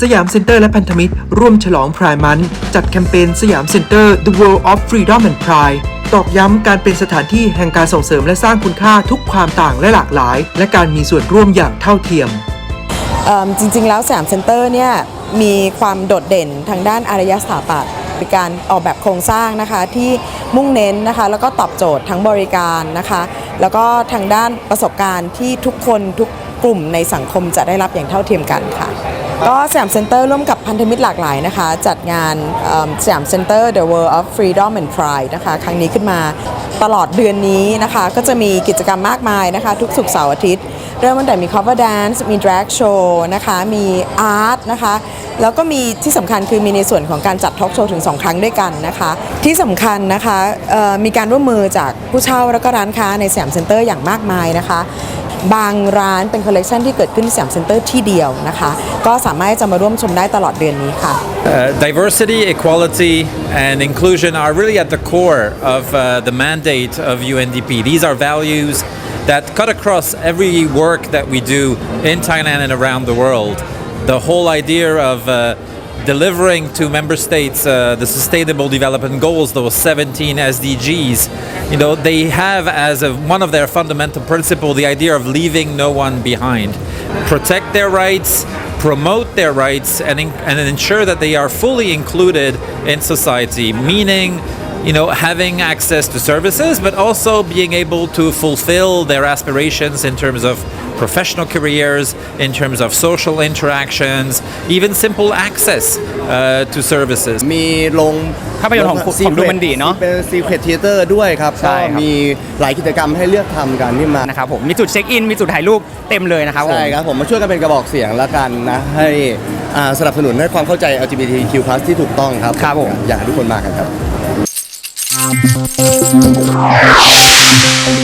สยามเซ็นเตอร์และพันธมิตร ร่วมฉลองพรายมันจัดแคมเปญสยามเซ็นเตอร์ The World of Freedom and Pride ตอกย้ำการเป็นสถานที่แห่งการส่งเสริมและสร้างคุณค่าทุกความต่างและหลากหลาย และการมีส่วนร่วมอย่างเท่าเทียมเอิ่มจริง ๆ แล้วสยามเซ็นเตอร์เนี่ยมีความโดดเด่นทางด้านอารยสถาปัตย์เป็นการออกแบบโครงสร้างนะคะที่มุ่งเน้นนะคะแล้วก็ตอบโจทย์ทั้งบริการนะคะ แล้วก็ทางด้านประสบการณ์ที่ทุกคนทุกกลุ่มในสังคมจะได้รับอย่างเท่าเทียมกันค่ะ ก็สยามเซ็นเตอร์ร่วมกับพันธมิตรหลากหลายนะคะ จัดงานเอิ่มสยามเซ็นเตอร์ The World of Freedom and Pride นะคะ ครั้งนี้ขึ้นมาตลอดเดือนนี้นะคะ ก็จะมีกิจกรรมมากมายนะคะ ทุกศุกร์เสาร์อาทิตย์ เริ่มตั้งแต่มี cover dance มี drag show นะคะ มี art นะคะ แล้วก็มีที่สำคัญคือมีในส่วนของการจัดทอล์กโชว์ถึง 2 ครั้งด้วยกันนะคะ ที่สำคัญนะคะมีการร่วมมือจากผู้เช่าแล้วก็ร้านค้าในสยามเซ็นเตอร์อย่างมากมายนะคะ บางร้านเป็นคอลเลกชันที่เกิดขึ้นที่สยามเซ็นเตอร์ที่เดียวนะคะ ก็สามารถจะมาร่วมชมได้ตลอดเดือนนี้ค่ะ Uh, diversity, equality, and inclusion are really at the core of uh, the mandate of UNDP. These are values that cut across every work that we do in Thailand and around the world. The whole idea of uh, delivering to member states uh, the Sustainable Development Goals, those 17 SDGs, you know, they have as a, one of their fundamental principle the idea of leaving no one behind. Protect their rights, promote their rights and, and ensure that they are fully included in society, meaning you know having access to services but also being able to fulfill their aspirations in terms of professional careers in terms of social interactions even simple access uh, to services มีลงภาพยนตร์ของของดูมันดีเนอะ เป็นซีเครตเทเตอร์ด้วยครับใช่ก็ครับ มีหลายกิจกรรมให้เลือกทำกันที่มา นะครับผมมีจุดเช็คอิน มีจุดถ่ายรูปเต็มเลยนะครับผม ใช่ครับ ผมมาช่วยกันเป็นกระบอกเสียงแล้วกันนะให้อ่าสนับสนุนให้ความเข้าใจ LGBTQ+ ที่ถูกต้องครับครับผม อยากให้ทุกคนมากันครับ Thank you.